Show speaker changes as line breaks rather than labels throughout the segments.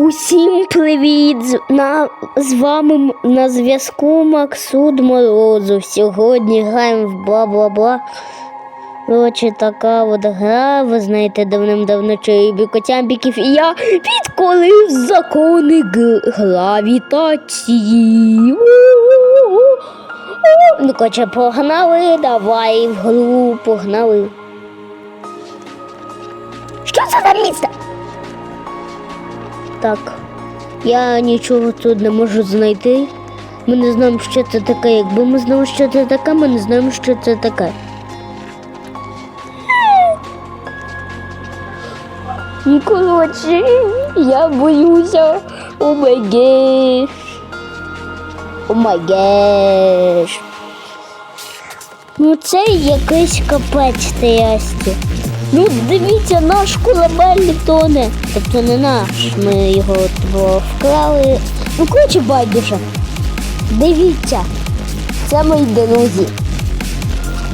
Усім привіт! На, з вами на зв'язку Максуд Морозов. Сьогодні граємо в бла-бла-бла. Коротше, така от гра, ви знаєте, давним-давно чобікотямбіків. І я відколив закони гравітації. Ну, коротше, погнали, давай в гру, погнали. Що це за місце? Так, я нічого тут не можу знайти. Ми не знаємо, що це таке. Якби ми знали, що це таке, ми не знаємо, що це таке. Коротше, я боюся. О май геш. О май геш. Ну це якийсь капець трясті. Ну, дивіться, наш корабель тоне. Тобто не наш. Ми його вкрали. Ну, коротше, байдуже. Дивіться. Це мої друзі.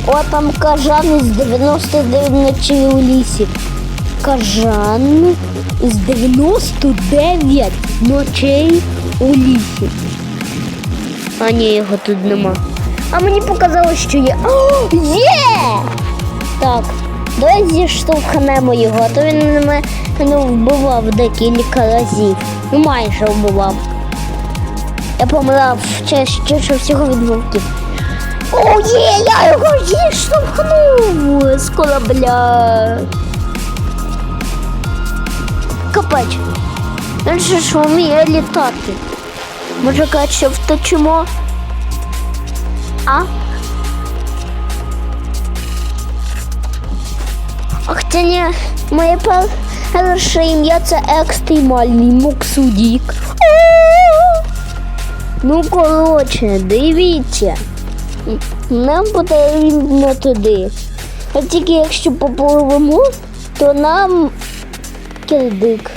О, там кажан із 99 ночей у лісі. Кажан із 99 ночей у лісі. А ні, його тут нема. А мені показалось, що є. О, є! Так, давай зіштовхнемо його, то він мене мене вбивав декілька разів. Ну майже вбивав. Я помирав чаще всього від вовків. О, є, я його зіштовхнув з корабля. Капець. Він же ж вміє літати. Може що втечемо? А? Це не моє перше ім'я це екстремальний Моксудік. О! Ну, коротше, дивіться. Нам потрібно туди. А тільки якщо попливемо, то нам кирдик.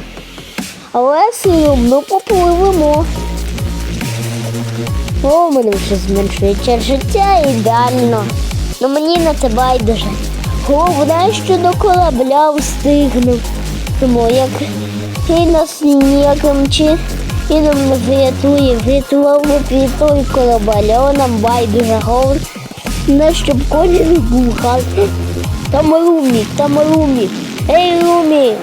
Але сильно попливемо. О, мене вже зменшується життя ідеально. Ну мені на це байдуже. Головне, що до корабля встигнув. Тому як він нас ніяким чином не врятує, врятував би той корабель, а нам байдуже головне, щоб колір був газ. Там Румі, там Румі. Ей, Румі!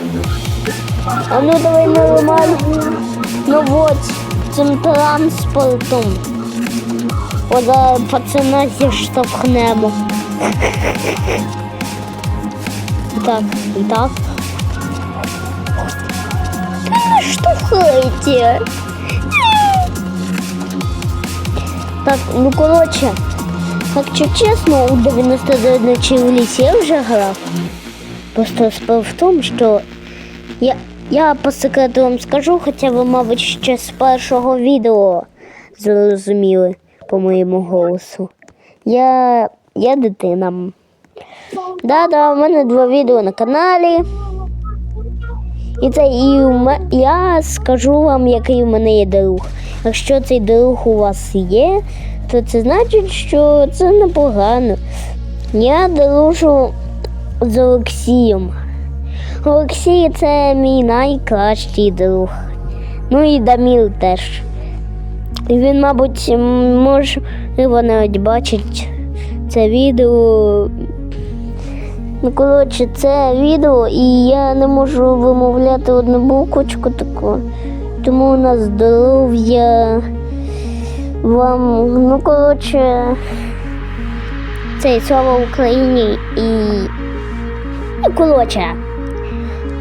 А ну давай нормально. Ну от, цим транспортом. От пацана зіштовхнемо. Так, і так. Не штовхайте. Так, ну коротше, якщо чесно, у 99 ночей в лісі я вже грав. Просто справа в тому, що я, я по секрету вам скажу, хоча ви, мабуть, ще з першого відео зрозуміли по моєму голосу. Я, я дитина. Да-да, у мене два відео на каналі. І це і я скажу вам, який у мене є друг. Якщо цей друг у вас є, то це значить, що це непогано. Я дружу з Олексієм. Олексій це мій найкращий друг. Ну і Дамір теж. Він, мабуть, м, можливо, навіть бачить це відео. Ну, коротше, це відео, і я не можу вимовляти одну буквочку таку. Тому на здоров'я вам, ну, коротше, цей слава Україні і. Ну, коротше,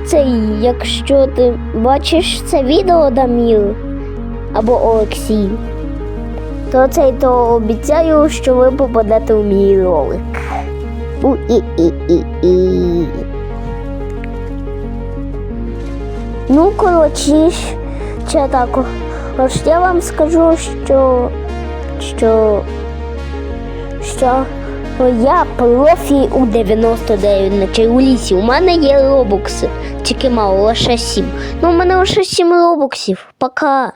цей, якщо ти бачиш це відео, Дамір або Олексій, то цей то обіцяю, що ви попадете у мій ролик. У і і і і Ну, коротше, ще так. Ось я вам скажу, що, що, що я профі у 99 ночей у лісі. У мене є робокси, тільки мало лише 7. Ну, у мене лише 7 робоксів. Пока.